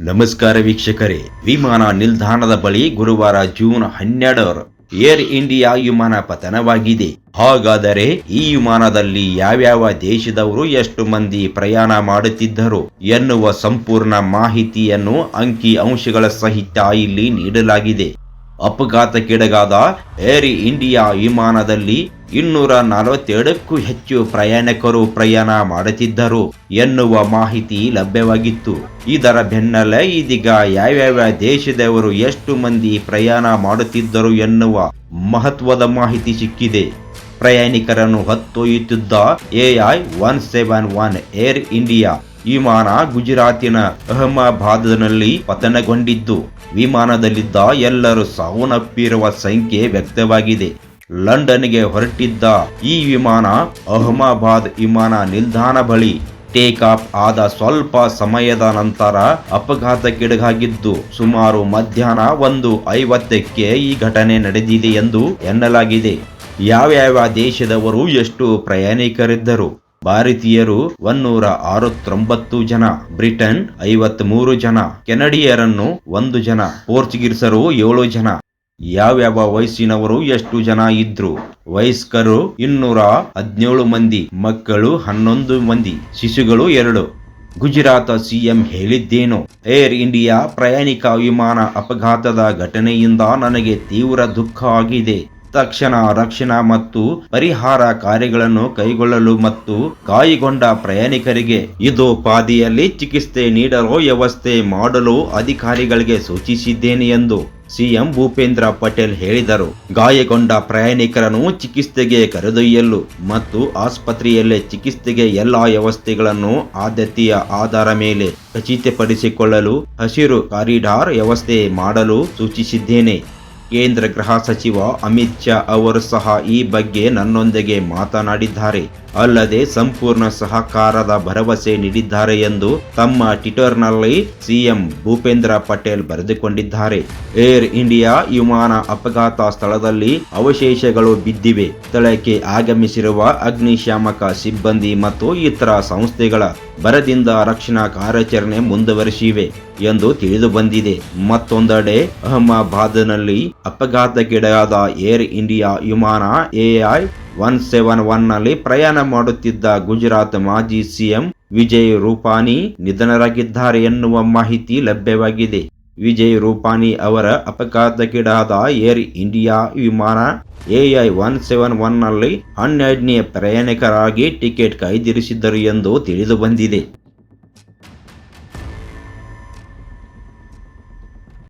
ನಮಸ್ಕಾರ ವೀಕ್ಷಕರೇ. ವಿಮಾನ ನಿಲ್ದಾಣದ ಬಳಿ ಗುರುವಾರ ಜೂನ್ ಹನ್ನೆರಡರ ಏರ್ ಇಂಡಿಯಾ ವಿಮಾನ ಪತನವಾಗಿದೆ. ಹಾಗಾದರೆ ಈ ವಿಮಾನದಲ್ಲಿ ಯಾವ್ಯಾವ ದೇಶದವರು ಎಷ್ಟು ಮಂದಿ ಪ್ರಯಾಣ ಮಾಡುತ್ತಿದ್ದರು ಎನ್ನುವ ಸಂಪೂರ್ಣ ಮಾಹಿತಿಯನ್ನು ಅಂಕಿ ಅಂಶಗಳ ಸಹಿತ ಇಲ್ಲಿ ನೀಡಲಾಗಿದೆ. ಅಪಘಾತಕ್ಕೀಡಾದ ಏರ್ ಇಂಡಿಯಾ ವಿಮಾನದಲ್ಲಿ ಇನ್ನೂರ ನಲವತ್ತೆರಡಕ್ಕೂ ಹೆಚ್ಚು ಪ್ರಯಾಣಿಕರು ಪ್ರಯಾಣ ಮಾಡುತ್ತಿದ್ದರು ಎನ್ನುವ ಮಾಹಿತಿ ಲಭ್ಯವಾಗಿತ್ತು. ಇದರ ಬೆನ್ನಲ್ಲೇ ಇದೀಗ ಯಾವ್ಯಾವ ದೇಶದವರು ಎಷ್ಟು ಮಂದಿ ಪ್ರಯಾಣ ಮಾಡುತ್ತಿದ್ದರು ಎನ್ನುವ ಮಹತ್ವದ ಮಾಹಿತಿ ಸಿಕ್ಕಿದೆ. ಪ್ರಯಾಣಿಕರನ್ನು ಹೊತ್ತೊಯ್ಯುತ್ತಿದ್ದ AI one seven one Air India ವಿಮಾನ ಗುಜರಾತಿನ ಅಹಮದಾಬಾದ್ನಲ್ಲಿ ಪತನಗೊಂಡಿದ್ದು, ವಿಮಾನದಲ್ಲಿದ್ದ ಎಲ್ಲರೂ ಸಾವನ್ನಪ್ಪಿರುವ ಸಂಖ್ಯೆ ವ್ಯಕ್ತವಾಗಿದೆ. ಲಂಡನ್ಗೆ ಹೊರಟಿದ್ದ ಈ ವಿಮಾನ ಅಹಮದಾಬಾದ್ ವಿಮಾನ ನಿಲ್ದಾಣ ಬಳಿ ಟೇಕ್ ಆಫ್ ಆದ ಸ್ವಲ್ಪ ಸಮಯದ ನಂತರ ಅಪಘಾತಕ್ಕೀಡಾಗಿದ್ದು, ಸುಮಾರು ಮಧ್ಯಾಹ್ನ ಒಂದು ಐವತ್ತಕ್ಕೆ ಈ ಘಟನೆ ನಡೆದಿದೆ ಎಂದು ಎನ್ನಲಾಗಿದೆ. ಯಾವ್ಯಾವ ದೇಶದವರು ಎಷ್ಟು ಪ್ರಯಾಣಿಕರಿದ್ದರು? ಭಾರತೀಯರು ಒನ್ನೂರ ಅರವತ್ತೊಂಬತ್ತು ಜನ, ಬ್ರಿಟನ್ ಐವತ್ಮೂರು ಜನ, ಕೆನಡಿಯರನ್ನು ಒಂದು ಜನ, ಪೋರ್ಚುಗೀಸರು ಏಳು ಜನ. ಯಾವ್ಯಾವ ವಯಸ್ಸಿನವರು ಎಷ್ಟು ಜನ ಇದ್ರು? ವಯಸ್ಕರು ಇನ್ನೂರ ಹದಿನೇಳು ಮಂದಿ, ಮಕ್ಕಳು ಹನ್ನೊಂದು ಮಂದಿ, ಶಿಶುಗಳು ಎರಡು. ಗುಜರಾತ್ ಸಿಎಂ ಹೇಳಿದ್ದೇನು? ಏರ್ ಇಂಡಿಯಾ ಪ್ರಯಾಣಿಕ ವಿಮಾನ ಅಪಘಾತದ ಘಟನೆಯಿಂದ ನನಗೆ ತೀವ್ರ ದುಃಖ ಆಗಿದೆ. ತಕ್ಷಣ ರಕ್ಷಣಾ ಮತ್ತು ಪರಿಹಾರ ಕಾರ್ಯಗಳನ್ನು ಕೈಗೊಳ್ಳಲು ಮತ್ತು ಗಾಯಗೊಂಡ ಪ್ರಯಾಣಿಕರಿಗೆ ಇದು ಪಾದಿಯಲ್ಲಿ ಚಿಕಿತ್ಸೆ ನೀಡಲು ವ್ಯವಸ್ಥೆ ಮಾಡಲು ಅಧಿಕಾರಿಗಳಿಗೆ ಸೂಚಿಸಿದ್ದೇನೆ ಎಂದು ಸಿಎಂ ಭೂಪೇಂದ್ರ ಪಟೇಲ್ ಹೇಳಿದರು. ಗಾಯಗೊಂಡ ಪ್ರಯಾಣಿಕರನ್ನು ಚಿಕಿತ್ಸೆಗೆ ಕರೆದೊಯ್ಯಲು ಮತ್ತು ಆಸ್ಪತ್ರೆಯಲ್ಲೇ ಚಿಕಿತ್ಸೆಗೆ ಎಲ್ಲಾ ವ್ಯವಸ್ಥೆಗಳನ್ನು ಆದ್ಯತೆಯ ಆಧಾರ ಮೇಲೆ ಖಚಿತಪಡಿಸಿಕೊಳ್ಳಲು ಹಸಿರು ಕಾರಿಡಾರ್ ವ್ಯವಸ್ಥೆ ಮಾಡಲು ಸೂಚಿಸಿದ್ದೇನೆ. ಕೇಂದ್ರ ಗೃಹ ಸಚಿವ ಅಮಿತ್ ಶಾ ಅವರು ಸಹ ಈ ಬಗ್ಗೆ ನನ್ನೊಂದಿಗೆ ಮಾತನಾಡಿದ್ದಾರೆ. ಅಲ್ಲದೆ ಸಂಪೂರ್ಣ ಸಹಕಾರದ ಭರವಸೆ ನೀಡಿದ್ದಾರೆ ಎಂದು ತಮ್ಮ ಟ್ವಿಟರ್ನಲ್ಲಿ ಸಿಎಂ ಭೂಪೇಂದ್ರ ಪಟೇಲ್ ಬರೆದುಕೊಂಡಿದ್ದಾರೆ. ಏರ್ ಇಂಡಿಯಾ ವಿಮಾನ ಅಪಘಾತ ಸ್ಥಳದಲ್ಲಿ ಅವಶೇಷಗಳು ಬಿದ್ದಿವೆ. ಸ್ಥಳಕ್ಕೆ ಆಗಮಿಸಿರುವ ಅಗ್ನಿಶಾಮಕ ಸಿಬ್ಬಂದಿ ಮತ್ತು ಇತರ ಸಂಸ್ಥೆಗಳ ಬರದಿಂದ ರಕ್ಷಣಾ ಕಾರ್ಯಾಚರಣೆ ಮುಂದುವರಿಸಿವೆ ಎಂದು ತಿಳಿದು ಬಂದಿದೆ ಮತ್ತೊಂದೆಡೆ ಅಹಮದಾಬಾದ್ನಲ್ಲಿ ಅಪಘಾತಕ್ಕೀಡಾದ ಏರ್ ಇಂಡಿಯಾ ವಿಮಾನ ಎಐ ಒನ್ ಸೆವೆನ್ ಒನ್ನಲ್ಲಿ ಪ್ರಯಾಣ ಮಾಡುತ್ತಿದ್ದ ಗುಜರಾತ್ ಮಾಜಿ ಸಿಎಂ ವಿಜಯ್ ರೂಪಾನಿ ನಿಧನರಾಗಿದ್ದಾರೆ ಎನ್ನುವ ಮಾಹಿತಿ ಲಭ್ಯವಾಗಿದೆ. ವಿಜಯ್ ರೂಪಾನಿ ಅವರ ಅಪಘಾತಕ್ಕೀಡಾದ ಏರ್ ಇಂಡಿಯಾ ವಿಮಾನ ಎಐ ಒನ್ ಸೆವೆನ್ ಒನ್ನಲ್ಲಿ ಹನ್ನೆರಡನೇ ಪ್ರಯಾಣಿಕರಾಗಿ ಟಿಕೆಟ್ ಕಾಯ್ದಿರಿಸಿದ್ದರು ಎಂದು ತಿಳಿದು ಬಂದಿದೆ